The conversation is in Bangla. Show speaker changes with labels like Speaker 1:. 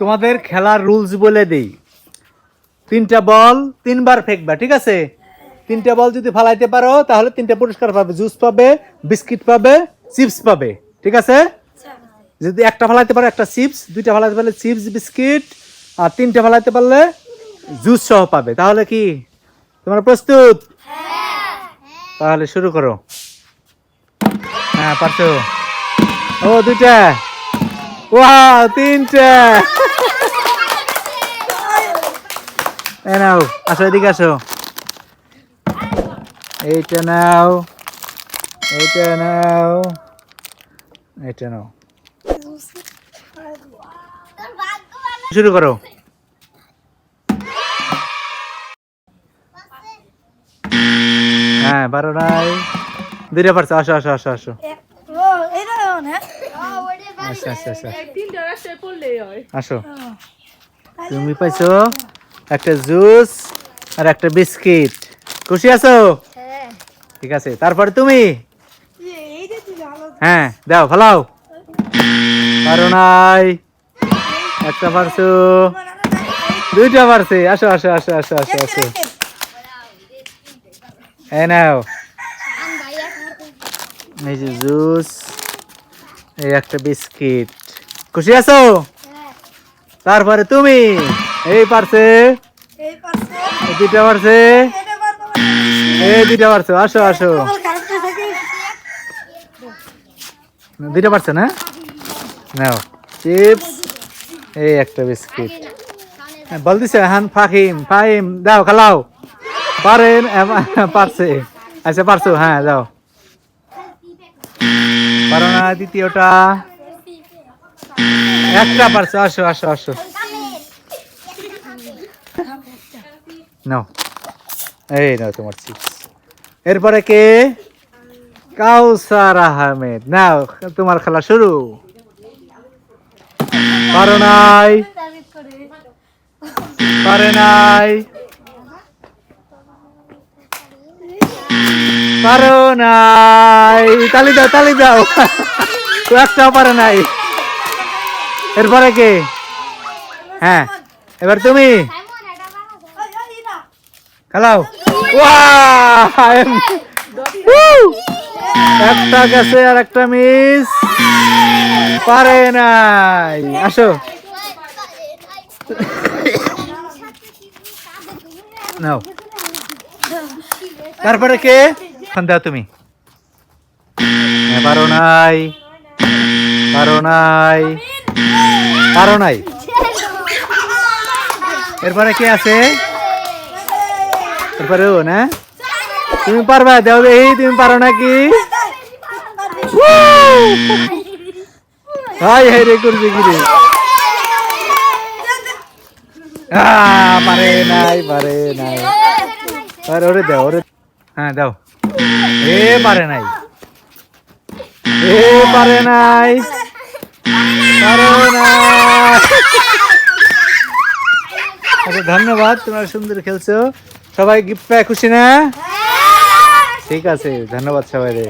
Speaker 1: তোমাদের খেলার রুলস বলে দেই। তিনটা বল তিনবার ফেকবা, ঠিক আছে? তিনটা বল যদি ফালাইতে পারো, তাহলে তিনটা পুরস্কার পাবে। জুস পাবে বিস্কিট পাবে চিপস পাবে, ঠিক আছে? যদি একটা ফালাইতে পারো, একটা চিপস দুইটা ফালাইতে পারলে চিপস বিস্কিট আর তিনটা ফালাইতে পারলে জুস সহ পাবে। তাহলে কি? তোমরা প্রস্তুত? তাহলে শুরু করো। হ্যাঁ পারছ? ও, দুইটা। ওয়াও তিনটা। এই নাও, আসো এদিকে আসো। এইটা নাও এইটা নাও এইটা নাও। শুরু করো। হ্যাঁ বারো নাই। দুইটা পারছ, আসো আসো আসো আসো।
Speaker 2: হ্যাঁ
Speaker 1: আচ্ছা আচ্ছা আচ্ছা
Speaker 3: তিনটা রাস্তায় পড়লেই হয়।
Speaker 1: আসো। তুমি পাইছো একটা জুস আর একটা বিস্কিট। খুশি আছো?
Speaker 2: হ্যাঁ।
Speaker 1: ঠিক আছে তারপরে তুমি? হ্যাঁ দাও ফলাও। পারো নাই। একটা পারছ। দুইটা পারছে। আসো আসো আসো আসো আসো আসো। এই নাও। এই যে জুস। এই একটা বিস্কিট। খুশি আছো? তারপরে তুমি। এই পারছে? দুইটা পারছে? এই দুইটা পারছ আসো আসো। দুইটা পারছে না? নাও চিপস। এই একটা বিস্কিট। হ্যাঁ, বল দিছে হান ফাহিম ফাহিম দাও খালাও। পারেন পারছে। আচ্ছা পারছ হ্যাঁ যাও পারো না দ্বিতীয়টা। একটা পারছ, আসো আসো আসো। নাও। এই নাও তোমার চিপস এরপরে কে? কাউসার আহমেদ। নাও, তোমার খেলা শুরু। পারো নাই পারে নাই পারো নাই তালি দাও তালি দাও। একটাও পারে নাই। এরপরে কে? হ্যাঁ এবার তুমি। খেলাও! একটা গেছে আর একটা মিস। পারে নাই। আসো। নাও। তারপরে কে? দাও তুমি। পারো নাই। পারো নাই। পারো নাই। এরপরে কে আছে? এরপরে ও, না? তুমি পারবা, দেও দেখি, তুমি পারো নাকি? হাই হাই রে, করবি কি রে? পারে নাই পারে নাই। ওরে দাও, ওরে হ্যাঁ দাও। এ, পারে নাই। এ পারে নাই। পারে নাই। আচ্ছা ধন্যবাদ তোমরা সুন্দর খেলছো। সবাই গিফট পায় খুশি না? ঠিক আছে ধন্যবাদ সবাই রে